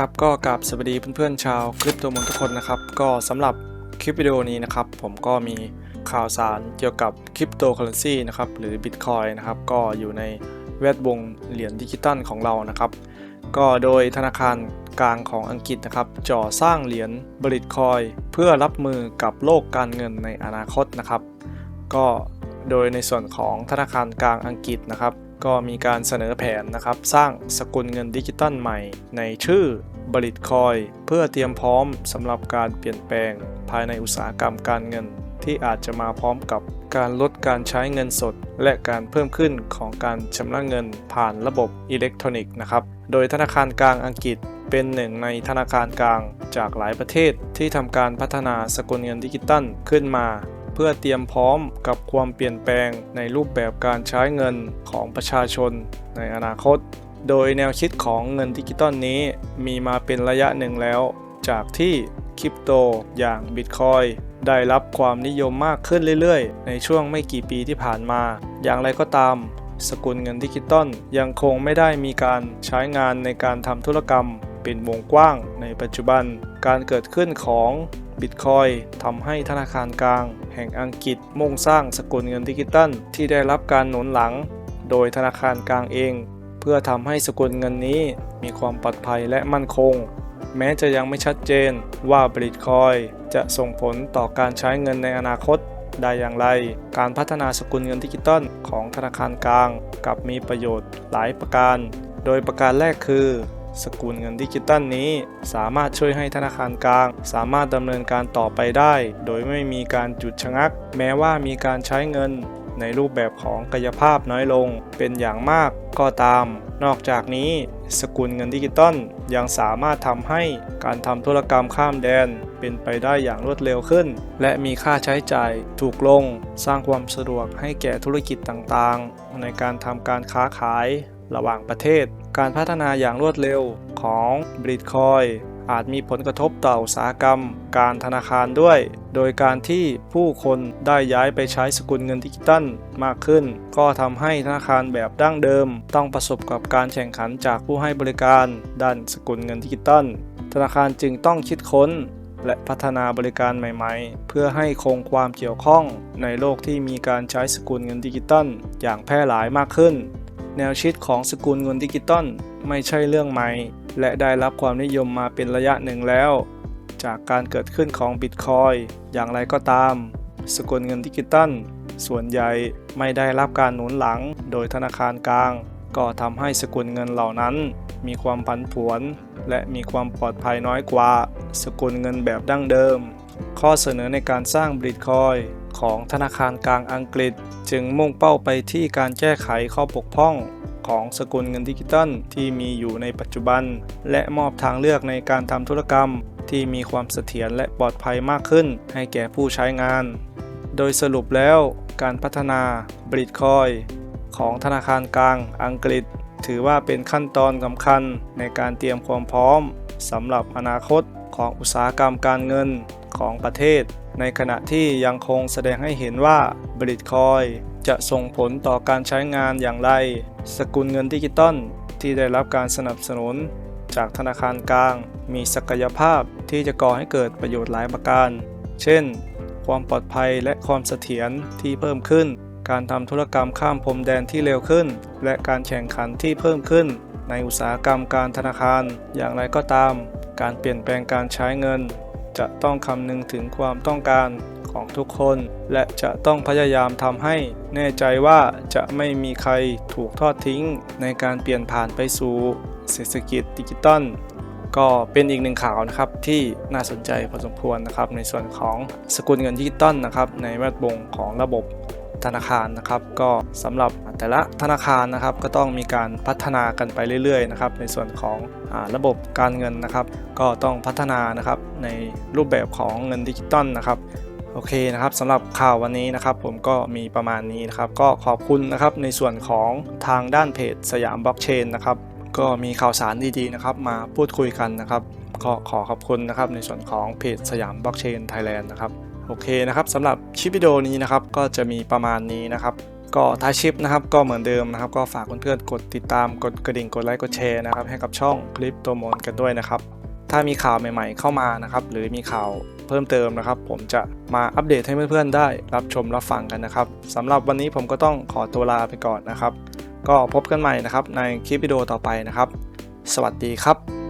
ครับก็กราบสวัสดีเพื่อนๆชาวคริปโตมนทุกคนนะครับ ก็สำหรับคลิปวิดีโอนี้นะครับ ผมก็มีข่าวสารเกี่ยวกับคริปโตเคอเรนซีนะครับหรือ Bitcoin นะครับ ก็อยู่ในแวดวงเหรียญดิจิตอลของเรานะครับ ก็โดยธนาคารกลางของอังกฤษนะครับจ่อสร้างเหรียญบริตคอยเพื่อรับมือกับโลกการเงินในอนาคตนะครับ ก็โดยในส่วนของธนาคารกลางอังกฤษนะครับ ก็มีการเสนอแผนนะครับ สร้างสกุลเงินดิจิตอลใหม่ ในชื่อบริตคอยเพื่อเตรียมพร้อมสำหรับการเปลี่ยนแปลงภายในอุตสาหกรรมการเงิน ที่อาจจะมาพร้อมกับการลดการใช้เงินสด และการเพิ่มขึ้นของการชำระเงินผ่านระบบอิเล็กทรอนิกส์นะครับ โดยธนาคารกลางอังกฤษเป็นหนึ่งในธนาคารกลางจากหลายประเทศที่ทำการพัฒนาสกุลเงินดิจิตอลขึ้นมา เพื่อเตรียมพร้อมกับความเปลี่ยนแปลงในรูปแบบการใช้เงินของประชาชนในอนาคต โดยแนวคิดของเงินดิจิตอลนี้มีมาเป็นระยะหนึ่งแล้ว จากที่คริปโตอย่าง Bitcoin ได้รับความนิยมมากขึ้นเรื่อยๆ ในช่วงไม่กี่ปีที่ผ่านมา อย่างไรก็ตาม สกุลเงินดิจิตอลยังคงไม่ได้มีการใช้งานในการทำธุรกรรมเป็นวงกว้างในปัจจุบัน การเกิดขึ้นของ บิตคอยทำให้ธนาคารกลาง แห่งอังกฤษมุ่งสร้างสกุลเงินดิจิตอลที่ได้รับการหนุนหลัง โดยธนาคารกลางเอง เพื่อทำให้สกุลเงินนี้มีความปลอดภัยและมั่นคง แม้จะยังไม่ชัดเจนว่าบิตคอยจะส่งผลต่อการใช้เงินในอนาคตได้อย่างไร การพัฒนาสกุลเงินดิจิตอลของธนาคารกลางกลับมีประโยชน์หลายประการ โดยประการแรกคือ สกุลเงินดิจิตอลนี้ สามารถช่วยให้ธนาคารกลาง สามารถดำเนินการต่อไปได้ โดยไม่มีการจุดชะงัก แม้ว่ามีการใช้เงินในรูปแบบของกายภาพน้อยลงเป็นอย่างมากก็ตาม นอกจากนี้ สกุลเงินดิจิตอลยังสามารถทำให้การทำธุรกรรมข้ามแดน เป็นไปได้อย่างรวดเร็วขึ้น และมีค่าใช้จ่ายถูกลง สร้างความสะดวกให้แก่ธุรกิจต่างๆ ในการทำการค้าขายระหว่างประเทศ การพัฒนาอย่างรวดเร็วของบิตคอยอาจมีผลกระทบต่ออุตสาหกรรม การธนาคารด้วย โดยการที่ผู้คนได้ย้ายไปใช้สกุลเงินดิจิตัลมากขึ้น ก็ทำให้ธนาคารแบบดั้งเดิม ต้องประสบกับการแข่งขันจากผู้ให้บริการด้านสกุลเงินดิจิตัลธนาคารจึงต้องคิดค้น และพัฒนาบริการใหม่ๆ เพื่อให้คงความเกี่ยวข้องในโลกที่มีการใช้สกุลเงินดิจิตัลอย่างแพร่หลายมากขึ้น แนวคิดของสกุลเงินดิจิตอลไม่ใช่เรื่องใหม่ และได้รับความนิยมมาเป็นระยะหนึ่งแล้ว จากการเกิดขึ้นของบิตคอยอย่างไรก็ตาม สกุลเงินดิจิตอลส่วนใหญ่ไม่ได้รับการหนุนหลังโดยธนาคารกลาง ก็ทำให้สกุลเงินเหล่านั้น มีความผันผวน และมีความปลอดภัยน้อยกว่า สกุลเงินแบบดั้งเดิม ข้อเสนอในการสร้างบิตคอย ของธนาคารกลางอังกฤษ จึงมุ่งเป้าไปที่การแก้ไขข้อบกพร่องของสกุลเงินดิจิตอลที่มีอยู่ในปัจจุบัน และมอบทางเลือกในการทำธุรกรรม ที่มีความเสถียรและปลอดภัยมากขึ้น ให้แก่ผู้ใช้งาน โดยสรุปแล้วการพัฒนาบริตคอยของธนาคารกลางอังกฤษ ถือว่าเป็นขั้นตอนสำคัญในการเตรียมความพร้อมสำหรับอนาคตของอุตสาหกรรมการเงิน ของประเทศ ในขณะที่ยังคงแสดงให้เห็นว่าบิตคอยจะส่งผลต่อการใช้งานอย่างไร สกุลเงินดิจิตอลที่ได้รับการสนับสนุน จากธนาคารกลาง มีศักยภาพที่จะก่อให้เกิดประโยชน์หลายประการ เช่น ความปลอดภัยและความเสถียรที่เพิ่มขึ้น การทำธุรกรรมข้ามพรมแดนที่เร็วขึ้น และการแข่งขันที่เพิ่มขึ้น ในอุตสาหกรรมการธนาคาร อย่างไรก็ตาม การเปลี่ยนแปลงการใช้เงิน จะต้องคำนึงถึงความต้องการของทุกคน และจะต้องพยายามทำให้แน่ใจว่าจะไม่มีใครถูกทอดทิ้งในการเปลี่ยนผ่านไปสู่เศรษฐกิจดิจิตอลก็เป็นอีกหนึ่งข่าวนะครับที่น่าสนใจพอสมควรนะครับในส่วนของสกุลเงินดิจิตอลนะครับในแวดวงของระบบ ธนาคารนะครับ ก็สำหรับแต่ละธนาคารนะครับก็ต้องมีการพัฒนากันไปเรื่อยๆนะครับในส่วนของอาระบบการเงินนะครับ ก็ต้องพัฒนานะครับในรูปแบบของเงินดิจิตอลนะครับโอเคนะครับสำหรับข่าววันนี้นะครับผมก็มีประมาณนี้นะครับ ก็ขอบคุณนะครับในส่วนของทางด้านเพจสยามบล็อกเชนนะครับก็มีข่าวสารดีๆนะครับมาพูดคุยกันนะครับ ก็ขอขอบคุณนะครับในส่วนของเพจสยามบล็อกเชนไทยแลนด์นะครับ โอเคนะครับสำหรับคลิปวิดีโอนี้นะครับก็จะมีประมาณนี้นะครับก็ท้ายชิปนะครับก็เหมือนเดิมนะครับ ก็ฝากเพื่อนๆกดติดตามกดกระดิ่งกดไลค์กดแชร์นะครับให้กับช่องคลิปตัวมนกันด้วยนะครับ ถ้ามีข่าวใหม่ๆเข้ามานะครับหรือมีข่าวเพิ่มเติมนะครับ ผมจะมาอัปเดตให้เพื่อนๆได้รับชมรับฟังกันนะครับสำหรับวันนี้ผมก็ต้องขอตัวลาไปก่อนนะครับ ก็พบกันใหม่นะครับในคลิปวิดีโอต่อไปนะครับ สวัสดีครับ